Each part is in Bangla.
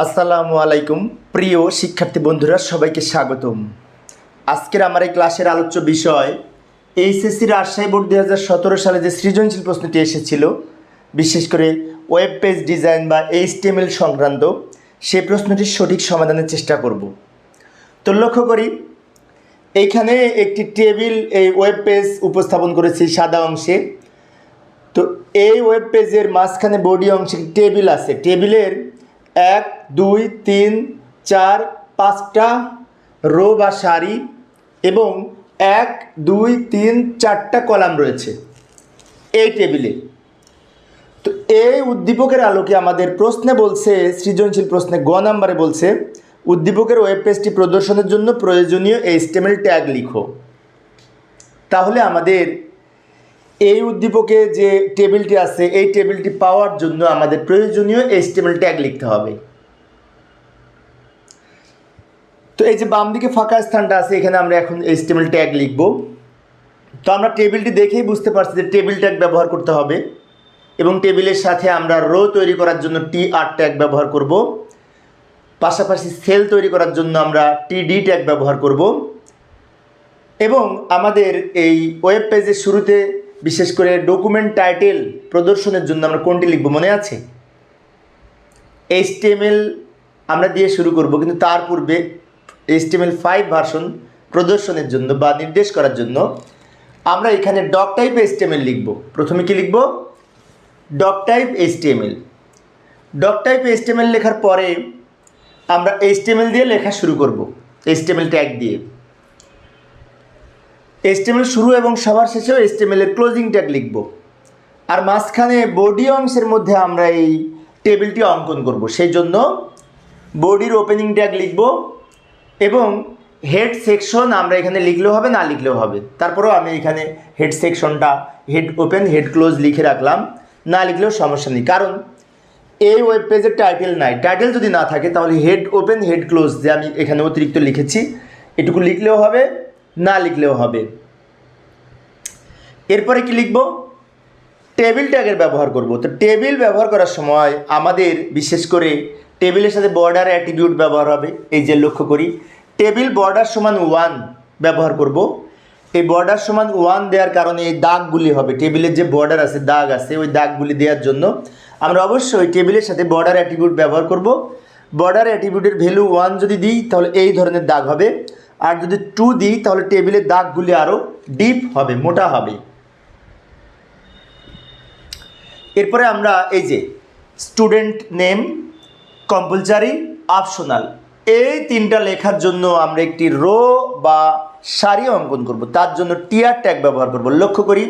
আসসালামু আলাইকুম। প্রিয় শিক্ষার্থী বন্ধুরা, সবাইকে স্বাগতম। আজকের আমার এই ক্লাসের আলোচ্য বিষয়, এইচএসসি রাজশাহী বোর্ড দু হাজার সতেরো সালে যে সৃজনশীল প্রশ্নটি এসেছিল, বিশেষ করে ওয়েব পেজ ডিজাইন বা এইচটিএমএল সংক্রান্ত সেই প্রশ্নটির সঠিক সমাধানের চেষ্টা করব। তো লক্ষ্য করি এইখানে একটি টেবিল এই ওয়েব পেজ উপস্থাপন করেছি সাদা অংশে। তো এই ওয়েব পেজের মাঝখানে বডি অংশে টেবিল আছে। টেবিলের এক, দুই, তিন, চার, পাঁচটা রো বা সারি এবং এক, দুই, তিন, চারটা কলাম রয়েছে এই টেবিলে। তো এই উদ্দীপকের আলোকে আমাদের প্রশ্নে বলছে, সৃজনশীল প্রশ্নে গ নাম্বারে বলছে, উদ্দীপকের ওয়েব পেজটি প্রদর্শনের জন্য প্রয়োজনীয় এইচটিএমএল ট্যাগ লিখো। তাহলে আমাদের এই উদ্দীপকে যে টেবিলটি আছে, এই টেবিলটি পাওয়ার জন্য আমাদের প্রয়োজনীয় এইচটিএমএল ট্যাগ লিখতে হবে। তো এই যে বাম দিকে ফাঁকা স্থানটা আছে, এখানে আমরা এখন এইচটিএমএল ট্যাগ লিখব। তো আমরা টেবিলটি দেখেই বুঝতে পারছি যে টেবিল ট্যাগ ব্যবহার করতে হবে এবং টেবিলের সাথে আমরা রো তৈরি করার জন্য টি আর ট্যাগ ব্যবহার করব। পাশাপাশি সেল তৈরি করার জন্য আমরা টিডি ট্যাগ ব্যবহার করব। এবং আমাদের এই ওয়েব পেজের শুরুতে বিশেষ করে ডকুমেন্ট টাইটেল প্রদর্শনের জন্য আমরা কোনটি লিখব মনে আছে? এইচটিএমএল আমরা দিয়ে শুরু করব, কিন্তু তার পূর্বে এইচটিএমএল ফাইভ ভার্সন প্রদর্শনের জন্য বা নির্দেশ করার জন্য আমরা এখানে ডক টাইপ এইচটিএমএল লিখব। প্রথমে কি লিখব? Doctype HTML doctype HTML লেখার পরে আমরা এইচটিএমএল দিয়ে লেখা শুরু করব এইচটিএমএল ট্যাগ দিয়ে। এস্টিমেল শুরু এবং সবার শেষেও এস্টিমেলের ক্লোজিং ট্যাগ লিখব। আর মাঝখানে বডি অংশের মধ্যে আমরা এই টেবিলটি অঙ্কন করব। সেই জন্য বডির ওপেনিং ট্যাগ লিখব এবং হেড সেকশন আমরা এখানে লিখলেও হবে, না লিখলেও হবে। তারপরেও আমি এখানে হেড সেকশনটা হেড ওপেন হেড ক্লোজ লিখে রাখলাম। না লিখলেও সমস্যা নেই। কারণ এই ওয়েব পেজের টাইটেল নাই। টাইটেল যদি না থাকে, তাহলে হেড ওপেন হেড ক্লোজ যে আমি এখানে অতিরিক্ত লিখেছি, এটুকু লিখলেও হবে, না লিখলেও হবে। এরপরে কি লিখব? টেবিল ট্যাগের ব্যবহার করব। তো টেবিল ব্যবহার করার সময় আমাদের, বিশেষ করে টেবিলের সাথে বর্ডার অ্যাটিটিউড ব্যবহার হবে। এই যে লক্ষ্য করি টেবিল বর্ডার সমান ওয়ান ব্যবহার করব। এই বর্ডার সমান ওয়ান দেওয়ার কারণে এই দাগগুলি হবে। টেবিলের যে বর্ডার আছে, দাগ আছে, ওই দাগগুলি দেওয়ার জন্য আমরা অবশ্যই টেবিলের সাথে বর্ডার অ্যাটিটিউড ব্যবহার করব। বর্ডার অ্যাটিটিউডের ভ্যালু ওয়ান যদি দিই, তাহলে এই ধরনের দাগ হবে। আর যদি টু দিই, তাহলে টেবিলের দাগগুলি আরও ডিপ হবে, মোটা হবে। এরপরে আমরা এই যে স্টুডেন্ট নেম কম্পালসারি অপশনাল এই তিনটা লেখার জন্য আমরা একটি রো বা সারি অঙ্কন করব। তার জন্য টিআর ট্যাগ ব্যবহার করব। লক্ষ্য করি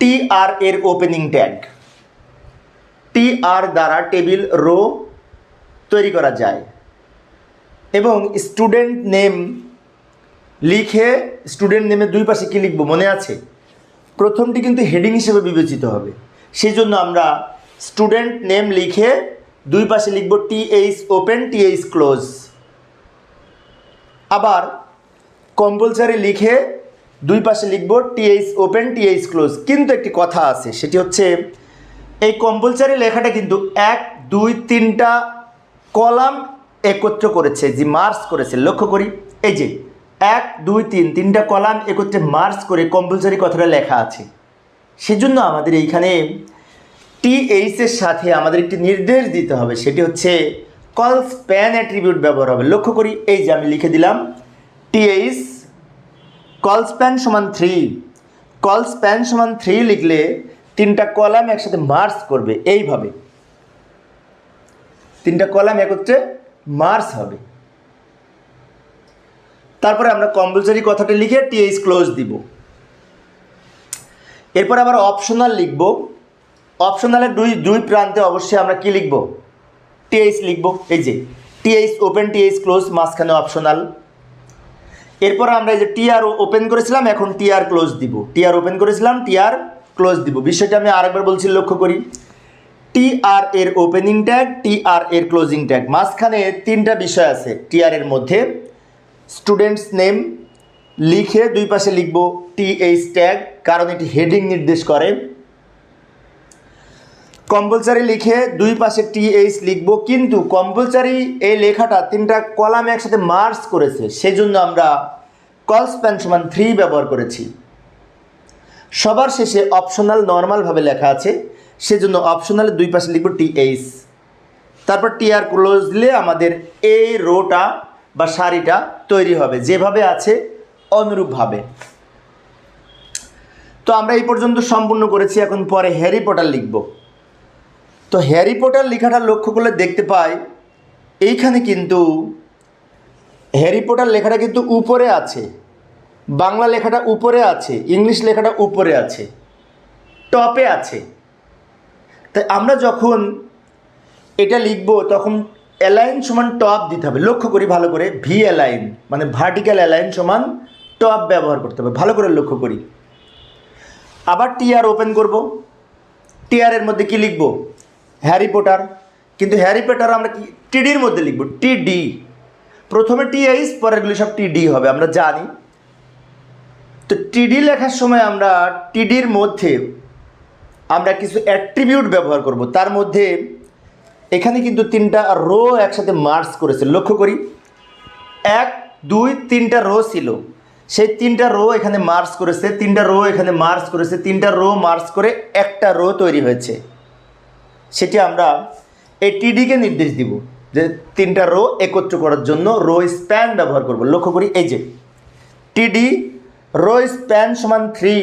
টি আর এর ওপেনিং ট্যাগ টি আর দ্বারা টেবিল রো তৈরি করা যায় এবং স্টুডেন্ট নেম লিখে স্টুডেন্ট নেমের দুই পাশে কী লিখব? মনে আছে? প্রথমটি কিন্তু হেডিং হিসেবে বিবেচিত হবে। সেই জন্য আমরা স্টুডেন্ট নেম লিখে দুই পাশে লিখব T H open T H close আবার কম্পালসারি লিখে দুই পাশে লিখব T H open T H close কিন্তু একটি কথা আছে, সেটি হচ্ছে এই কম্পালসারি লেখাটা কিন্তু এক, দুই, তিনটা কলাম একত্র করেছে, যে মার্চ করেছে। লক্ষ্য করি, এই যে এক, দুই, তিন, তিনটা কলাম একত্রে মার্চ করে কম্পালসারি কথাটা লেখা আছে। সেজন্য আমাদের এইখানে টি এইচের সাথে আমাদের একটি নির্দেশ দিতে হবে, সেটি হচ্ছে কল স্প্যান অ্যাট্রিবিউট ব্যবহার হবে। লক্ষ্য করি, এই যে আমি লিখে দিলাম টি এইচ কল স্প্যান সমান থ্রি কল স্প্যান সমান থ্রি লিখলে তিনটা কলাম একসাথে মার্চ করবে, এইভাবে। তিনটা কলাম একত্রে মার্চ হবে। তারপরে আমরা কম্পালসারি কথাটা লিখে টিএইচ ক্লোজ দিব। এরপর আবার অপশনাল লিখব। অপশনালের দুই দুই প্রান্তে অবশ্যই আমরা কি লিখব? টিএইচ লিখব, এই যে। টিএইচ ওপেন টিএইচ ক্লোজ মাঝখানে অপশনাল এরপর আমরা এই যে টিআর ওপেন করেছিলাম, এখন টিআর ক্লোজ দিব। টিআর ওপেন করেছিলাম টিআর ক্লোজ দিব। বিষয়টা আমি আরেকবার বলছি, লক্ষ্য করি। টি আর এর ওপেনিং ট্যাগ টি আর এর ক্লোজিং ট্যাগ মাঝখানে তিনটা বিষয় আছে টি আর এর মধ্যে। স্টুডেন্টস নেম লিখে দুই পাশে লিখব টি এইচ ট্যাগ কারণ এটি হেডিং নির্দেশ করে। কম্পালসারি লিখে দুই পাশে টি এইচ লিখব, কিন্তু কম্পালসারি এই লেখাটা তিনটা কলামে একসাথে মার্চ করেছে সেই জন্য আমরা কল স্প্যান সমান থ্রি ব্যবহার করেছি। সবার শেষে অপশনাল নর্মালভাবে লেখা আছে, সেজন্য অপশনালে দুই পাশে লিখব টি এইচ তারপর টি আর ক্লোজ দিলে আমাদের এই রোটা বা শাড়িটা তৈরি হবে। যেভাবে আছে অনুরূপভাবে। তো আমরা এই পর্যন্ত সম্পূর্ণ করেছি, এখন পরে হ্যারি পটার লিখব। তো হ্যারি পটার লেখাটা লক্ষ্য করলে দেখতে পাই, এইখানে কিন্তু হ্যারি পটার লেখাটা কিন্তু উপরে আছে, বাংলা লেখাটা উপরে আছে, ইংলিশ লেখাটা উপরে আছে, টপে আছে। তাই আমরা যখন এটা লিখব, তখন অ্যালাইন সমান টপ দিতে হবে। লক্ষ্য করি ভালো করে ভি অ্যালাইন মানে ভার্টিক্যাল অ্যালাইন সমান টপ ব্যবহার করতে হবে, ভালো করে লক্ষ্য করি। আবার টিআর ওপেন করব। টিআরের মধ্যে কি লিখব? হ্যারি পটার কিন্তু হ্যারি পটার আমরা কি টিডির মধ্যে লিখব টিডি প্রথমে টিআইস পরেরগুলি সব টিডি হবে, আমরা জানি। তো টিডি লেখার সময় আমরা টিডির মধ্যে আমরা কিছু অ্যাট্রিবিউট ব্যবহার করব। তার মধ্যে এখানে কিন্তু তিনটা রো একসাথে মার্চ করেছে। লক্ষ্য করি। এক, দুই, তিনটা রো ছিল। সেই তিনটা রো এখানে মার্চ করেছে, তিনটা রো এখানে মার্চ করেছে, তিনটা রো মার্চ করে একটা রো তৈরি হয়েছে। সেটি আমরা এই টিডিকে নির্দেশ দিব যে তিনটা রো একত্র করার জন্য রো স্প্যান ব্যবহার করব। লক্ষ্য করি, এই যে টিডি রো স্প্যান সমান থ্রি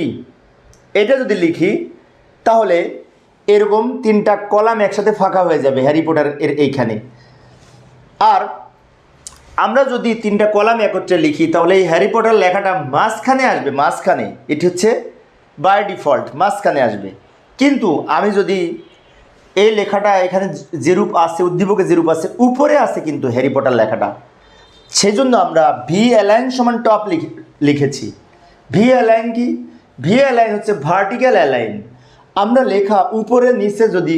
এটা যদি লিখি, তাহলে এরকম তিনটা কলাম একসাথে ফাঁকা হয়ে যাবে হ্যারি পটার এর এইখানে। আর আমরা যদি তিনটা কলাম একত্রে লিখি, তাহলে এই হ্যারি পটার লেখাটা মাঝখানে আসবে, মাঝখানে। এটি হচ্ছে বাই ডিফল্ট মাঝখানে আসবে। কিন্তু আমি যদি এই লেখাটা এখানে যেরূপ আছে উদ্দীপকে যেরূপ আছে উপরে আছে কিন্তু হ্যারি পটার লেখাটা। সেজন্য আমরা ভি অ্যালাইন সমান টপ লিখেছি। ভি অ্যালাইন কি? ভি অ্যালাইন হচ্ছে ভার্টিক্যাল অ্যালাইন আমরা লেখা উপরে, নিচে যদি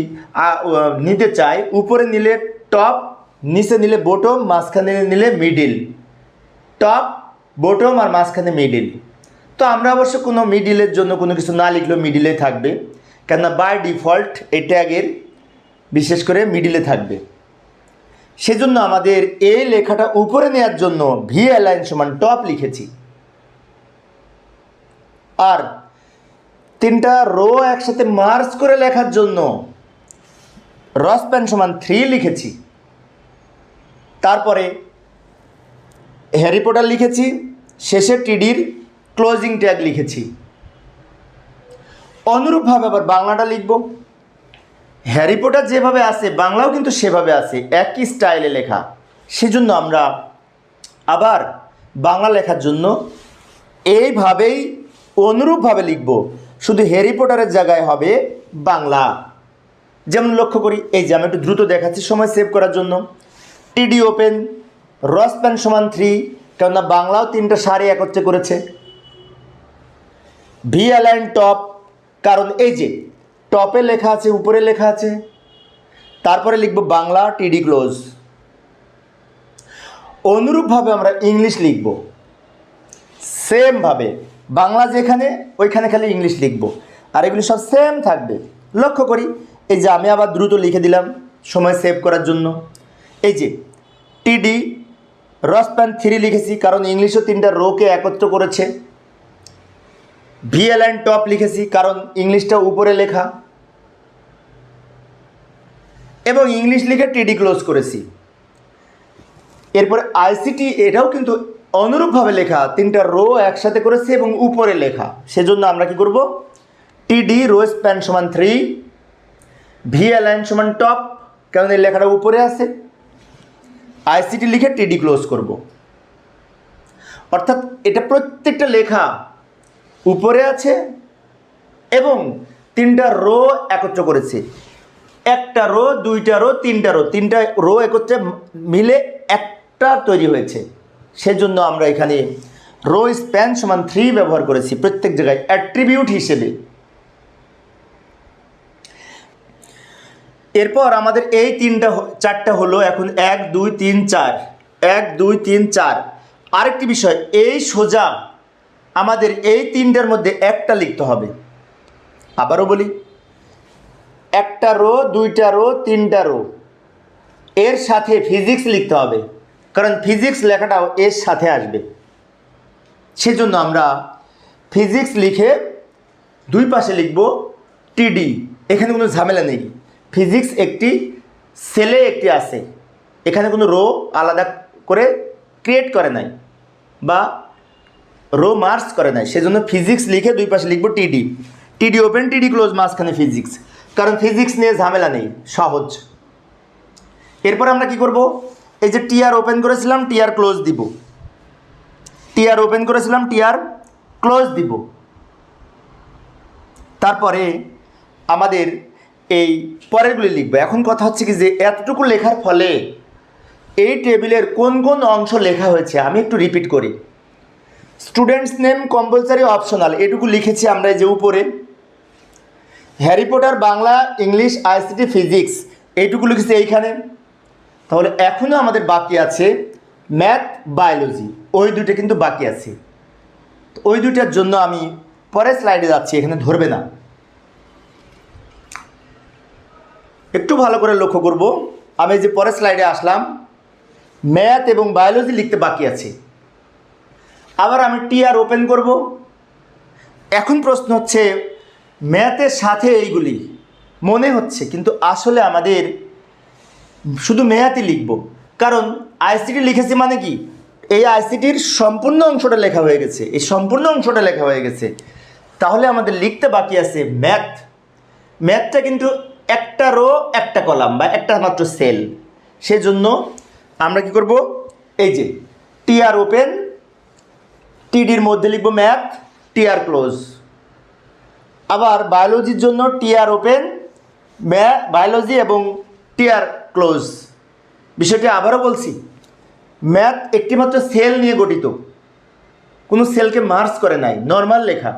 নিতে চাই, উপরে নিলে টপ নিচে নিলে বটম মাঝখানে নিলে মিডিল টপ বটম আর মাঝখানে মিডিল তো আমরা অবশ্য কোনো মিডিলের জন্য কোনো কিছু না লিখলেও মিডিলে থাকবে। কেননা বাই ডিফল্ট এই ট্যাগের বিশেষ করে মিডিলে থাকবে। সেজন্য আমাদের এই লেখাটা উপরে নেওয়ার জন্য ভি অ্যালাইন সমান টপ লিখেছি। আর তিনটা রো একসাথে মার্চ করে লেখার জন্য রস প্যান সমান থ্রি লিখেছি। তারপরে হ্যারি পটার লিখেছি শেষে টিডির ক্লোজিং ট্যাগ লিখেছি। অনুরূপভাবে আবার বাংলাটা লিখব। হ্যারি পটার যেভাবে আছে, বাংলাও কিন্তু সেভাবে আছে, একই স্টাইলে লেখা। সেজন্য আমরা আবার বাংলা লেখার জন্য এইভাবেই অনুরূপভাবে লিখব। শুধু হ্যারি পটারের জায়গায় হবে বাংলা। যেমন লক্ষ্য করি, এই যে আমি একটু দ্রুত দেখাচ্ছি, সময় সেভ করার জন্য। টিডি ওপেন, রস প্যান সমান থ্রি, কেননা বাংলাও তিনটা সারি একত্রে করেছে। ভি অ্যালাইন টপ, কারণ এই যে, টপে লেখা আছে, উপরে লেখা আছে, তারপরে লিখব বাংলা টিডি ক্লোজ। অনুরূপভাবে আমরা ইংলিশ লিখব। সেমভাবে বাংলা যেখানে, ওইখানে খালি ইংলিশ লিখব। আর এগুলি সব সেম থাকবে। লক্ষ্য করি, এই যে আমি আবার দ্রুত লিখে দিলাম, সময় সেভ করার জন্য। এই যে টিডি রসপ্যান থ্রি লিখেছি, কারণ ইংলিশও তিনটা রোকে একত্র করেছে। ভিএল অ্যান্ড টপ লিখেছি, কারণ ইংলিশটা উপরে লেখা। এবং ইংলিশ লিখে টিডি ক্লোজ করেছি। এরপরে আইসিটি এটাও কিন্তু অনুরূপভাবে লেখা, তিনটা রো একসাথে করেছে এবং উপরে লেখা। সেজন্য আমরা কি করব? টিডি রো স্প্যান সমান থ্রি ভি অ্যালাইন সমান টপ, কারণ এই লেখাটা উপরে আছে। আইসিটি লিখে টিডি ক্লোজ করব। অর্থাৎ এটা প্রত্যেকটা লেখা উপরে আছে এবং তিনটা রো একত্র করেছে। একটা রো দুইটা রো তিনটা রো তিনটা রো একত্রে মিলে একটা তৈরি হয়েছে। সেজন্য আমরা এখানে রো স্প্যান সমান থ্রি ব্যবহার করেছি প্রত্যেক জায়গায়। অ্যাট্রিবিউট হিসেবে। এরপর আমাদের এই তিনটা চারটা হলো এখন এক, দুই, তিন, চার। এক, দুই, তিন, চার। আরেকটি বিষয়, এই সোজা আমাদের এই তিনটার মধ্যে একটা লিখতে হবে। আবারও বলি, একটা রো, দুইটা রো, তিনটা রো। এর সাথে ফিজিক্স লিখতে হবে, কারণ ফিজিক্স লেখাটাও এর সাথে আসবে। সেজন্য আমরা ফিজিক্স লিখে দুই পাশে লিখব টিডি। এখানে কোনো ঝামেলা নেই। ফিজিক্স একটি সেলে একটি আছে। এখানে কোনো রো আলাদা করে ক্রিয়েট করে নাই বা রো মার্কস করে নাই। সেজন্য ফিজিক্স লিখে দুই পাশে লিখব টিডি টিডি ওপেন টিডি ক্লোজ মাঝখানে ফিজিক্স কারণ ফিজিক্স নিয়ে ঝামেলা নেই, সহজ। এরপর আমরা কি করব? এই যে টিআর ওপেন করেছিলাম টিআর ক্লোজ দিব। টিআর ওপেন করেছিলাম টিআর ক্লোজ দিব। তারপরে আমাদের এই পরেরগুলি লিখব। এখন কথা হচ্ছে কি যে এতটুকু লেখার ফলে এই টেবিলের কোন কোন অংশ লেখা হয়েছে আমি একটু রিপিট করি। স্টুডেন্টস নেম কম্পালসারি অপশনাল এটুকু লিখেছি আমরা যে উপরে। Harry Potter Bangla English ICT physics এইটুকু লিখেছি এইখানে। তাহলে এখনও আমাদের বাকি আছে ম্যাথ বায়োলজি ওই দুটো কিন্তু বাকি আছে। ওই দুটার জন্য আমি পরের স্লাইডে যাচ্ছি, এখানে ধরবে না। একটু ভালো করে লক্ষ্য করব। আমি যে পরের স্লাইডে আসলাম। ম্যাথ এবং বায়োলজি লিখতে বাকি আছে। আবার আমি টিআর ওপেন করব। এখন প্রশ্ন হচ্ছে ম্যাথের সাথে এইগুলি মনে হচ্ছে, কিন্তু আসলে আমাদের শুধু মেয়াতি লিখব। কারণ আইসিটি লিখেছি মানে কি? এই আইসিটির সম্পূর্ণ অংশটা লেখা হয়ে গেছে। এই সম্পূর্ণ অংশটা লেখা হয়ে গেছে। তাহলে আমাদের লিখতে বাকি আছে ম্যাথ ম্যাথটা কিন্তু একটা রো একটা কলাম বা একটা মাত্র সেল সেজন্য আমরা কি করব? এই যে টিআর ওপেন টিডির মধ্যে লিখব ম্যাথ টিআর ক্লোজ আবার বায়োলজির জন্য টিআর ওপেন ম্যা বায়োলজি এবং টিআর ক্লোজ বিষয়টি আবারও বলছি, ম্যাথ একটিমাত্র সেল নিয়ে গঠিত। কোনো সেলকে মার্চ করে নাই নর্মাল লেখা।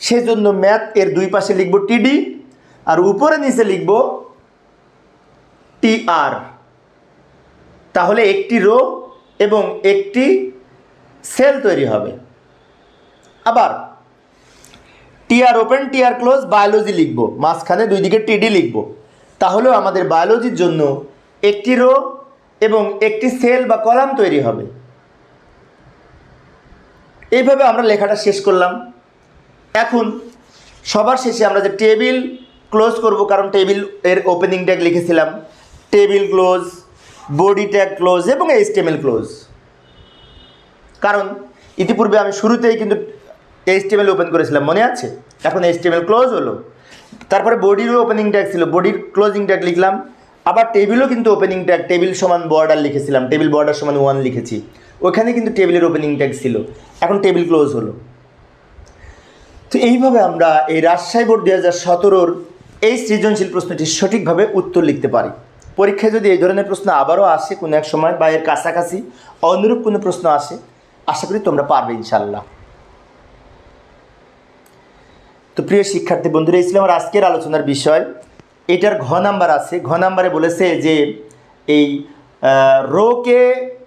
সেজন্য ম্যাথ এর দুই পাশে লিখব টিডি আর উপরে নিচে লিখব টিআর তাহলে একটি রো এবং একটি সেল তৈরি হবে। আবার TR open TR close biology লিখব। মাঝখানে দুই দিকে টিডি লিখব। তাহলেও আমাদের বায়োলজির জন্য একটি রো এবং একটি সেল বা কলাম তৈরি হবে। এইভাবে আমরা লেখাটা শেষ করলাম। এখন সবার শেষে আমরা যে টেবিল ক্লোজ করব কারণ টেবিলের ওপেনিং ট্যাগ লিখেছিলাম। Table close body tag close এবং এইচটিএমএল ক্লোজ কারণ ইতিপূর্বে আমি শুরুতেই কিন্তু এইচটিএমএল ওপেন করেছিলাম, মনে আছে? এখন এইচটিএমএল ক্লোজ হলো। তারপরে বডিরও ওপেনিং ট্যাগ ছিল বডির ক্লোজিং ট্যাগ লিখলাম। আবার টেবিলও কিন্তু ওপেনিং ট্যাগ টেবিল সমান বর্ডার লিখেছিলাম টেবিল বর্ডার সমান ওয়ান লিখেছি। ওখানে কিন্তু টেবিলের ওপেনিং ট্যাগ ছিল। এখন টেবিল ক্লোজ হলো। তো এইভাবে আমরা এই রাজশাহী বোর্ড দু হাজার সতেরোর এই সৃজনশীল প্রশ্নটির সঠিকভাবে উত্তর লিখতে পারি। পরীক্ষায় যদি এই ধরনের প্রশ্ন আবারও আসে কোনো এক সময় বা এর কাছাকাছি অনুরূপ কোনো প্রশ্ন আসে, আশা করি তোমরা পারবে ইনশাল্লাহ তো প্রিয় শিক্ষার্থী বন্ধুরা, এই ছিল আমার আজকের আলোচনার বিষয়। এটার ঘ নাম্বার আছে। ঘ নাম্বারে বলেছে যে এই রোকে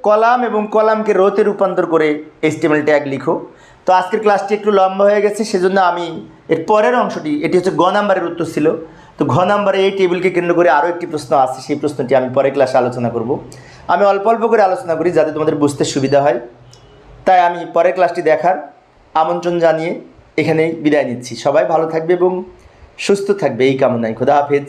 কলাম এবং কলামকে রোতে রূপান্তর করে এস্টিমেল ট্যাগ লিখো। তো আজকের ক্লাসটি একটু লম্বা হয়ে গেছে, সেজন্য আমি এর পরের অংশটি, এটি হচ্ছে গ নাম্বারের উত্তর ছিল। তো ঘ নাম্বারে এই টেবিলকে কেন্দ্র করে আরও একটি প্রশ্ন আছে সেই প্রশ্নটি আমি পরের ক্লাসে আলোচনা করব। আমি অল্প অল্প করে আলোচনা করি যাতে তোমাদের বুঝতে সুবিধা হয়। তাই আমি পরের ক্লাসটি দেখার আমন্ত্রণ জানিয়ে এখানেই বিদায় নিচ্ছি। সবাই ভালো থাকবে এবং সুস্থ থাকবে। এই কামনায় খোদা হাফেজ।